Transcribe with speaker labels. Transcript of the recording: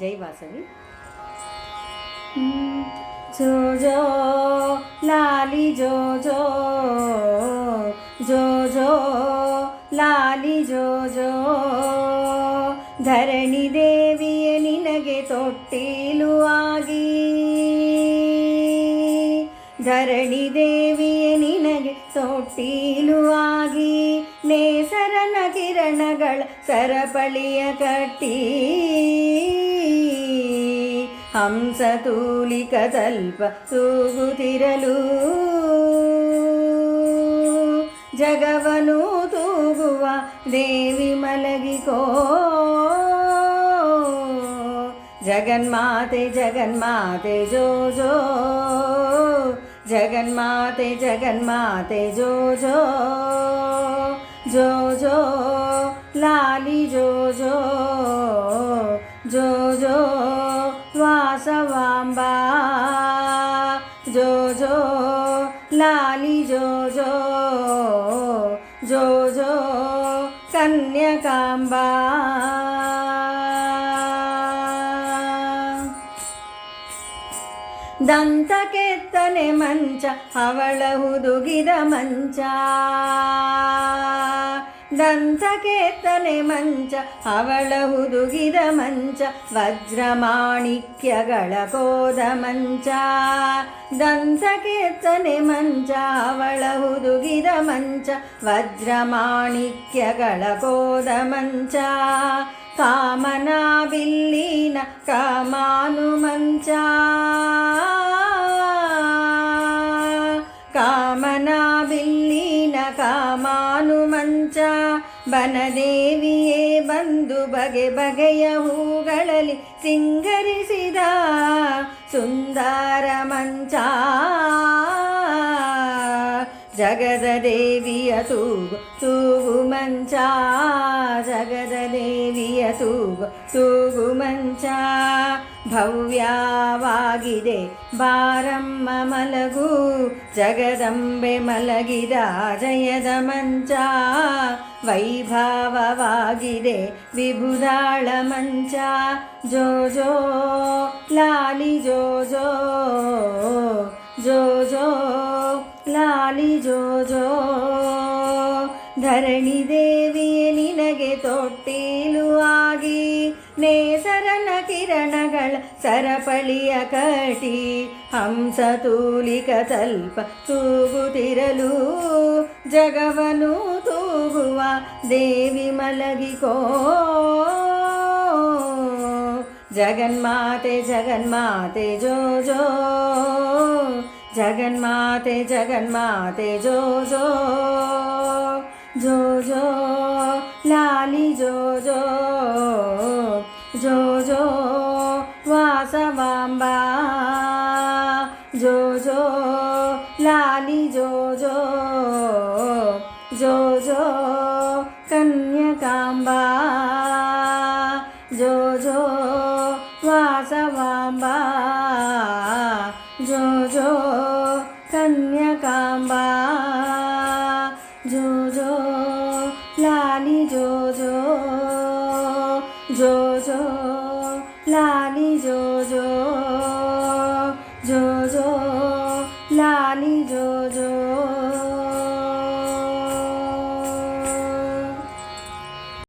Speaker 1: ಜೈ ವಾಸವಿ ಜೋ ಜೋ ಲಾಲಿ ಜೋ ಜೋ ಜೋ ಜೋ ಲಾಲಿ ಜೋ ಜೋ ಧರಣಿ ದೇವಿಯ ನಿನಗೆ ತೊಟ್ಟಿಲು ಆಗಿ ಧರಣಿ ದೇವಿಯ ನಿನಗೆ ತೊಟ್ಟಿಲು ಆಗಿ ನೇಸರನ ಕಿರಣಗಳ ಸರಪಳಿಯ ಕಟ್ಟಿ ಹಂಸ ತೂಲಿಕ ತಲ್ಪ ತೂಗುತ್ತಿರಲು ಜಗವನು ತೂಗುವ ದೇವಿ ಮಲಗಿಕೋ ಜಗನ್ಮಾತೆ ಜಗನ್ಮಾತೆ ಜೋ ಜೋ ಜಗನ್ಮಾತೆ ಜಗನ್ಮಾತೆ ಜೋ ಜೋ ಜೋ ಜೋ ಲಾಲಿ ಜೋ ಜೋ ಜೋ ಜೋ ಜೋ ಜೋ ಜೋ ಜೋ ಕನ್ಯಕಾಂಬಾ ದಂತ ಕೆತ್ತನೆ ಮಂಚ ಅವಳ ಹುದುಗಿದ ಮಂಚ ದಂತ ಕೆತ್ತನೆ ಮಂಚ, ಅವಳ ಹುದುಗಿದ ಮಂಚ ವಜ್ರ ಮಾಣಿಕ್ಯಗಳ ಕೋದ ಮಂಚ. ದಂತ ಕೆತ್ತನೆ ಮಂಚ, ಅವಳ ಹುದುಗಿದ ಮಂಚ ವಜ್ರ ಮಾಣಿಕ್ಯಗಳ ಕೋದ ಮಂಚ. ಕಾಮನಾ ಬಿಲ್ಲಿನ ಕಾಮಾನು ಮಂಚ ಕಾಮನಾ ಬಿಲ್ಲಿನ ಮಂಚ ಬನದೇವಿಯೇ ಬಂದು ಬಗೆ ಬಗೆಯ ಹೂಗಳಲ್ಲಿ ಸಿಂಗರಿಸಿದ ಸುಂದರ ಮಂಚ. ಜಗದ ದೇವಿಯ ತೂಗು ತೂಗು ಮಂಚ. ಜಗದ ದೇವಿಯ ತೂಗು ತೂಗು ಮಂಚ. ಭವ್ಯವಾಗಿದೆ. ಬಾರಮ್ಮ ಮಲಗು, ಜಗದಂಬೆ ಮಲಗಿದ ಜಯದ ಮಂಚ ವೈಭವವಾಗಿದೆ. ವಿಭುದಾಳ ಮಂಚ, ಜೋ ಜೋ ಲಾಲಿ ಜೋ ಜೋ ಜೋ ಜೋ ಲಾಲಿ ಜೋ ಜೋ, ಧರಣಿ ದೇವಿಯ ನೇಸರನ ಕಿರಣಗಳ ಸರಪಳಿಯ ಕಟಿ ಹಂಸ ತೂಲಿಕ ತಲ್ಪ ತೂಗುತ್ತಿರಲು ಜಗವನು ತೂಗುವ ದೇವಿ ಮಲಗಿಕೋ ಜಗನ್ಮಾತೆ ಜಗನ್ಮಾತೆ ಜೋ ಜೋ ಜಗನ್ಮಾತೆ ಜಗನ್ಮಾತೆ ಜೋ ಜೋ ಜೋ ಜೋ ಲಾಲಿ ಜೋ ಜೋ ಜೋ જો લાલી જોજો જોજો કન્યકાંબા જોજો વાસવાંબા જોજો કન્યકાંબા જોજો લાલી જોજો જોજો લાલી જોજો જોજો লালি জো জো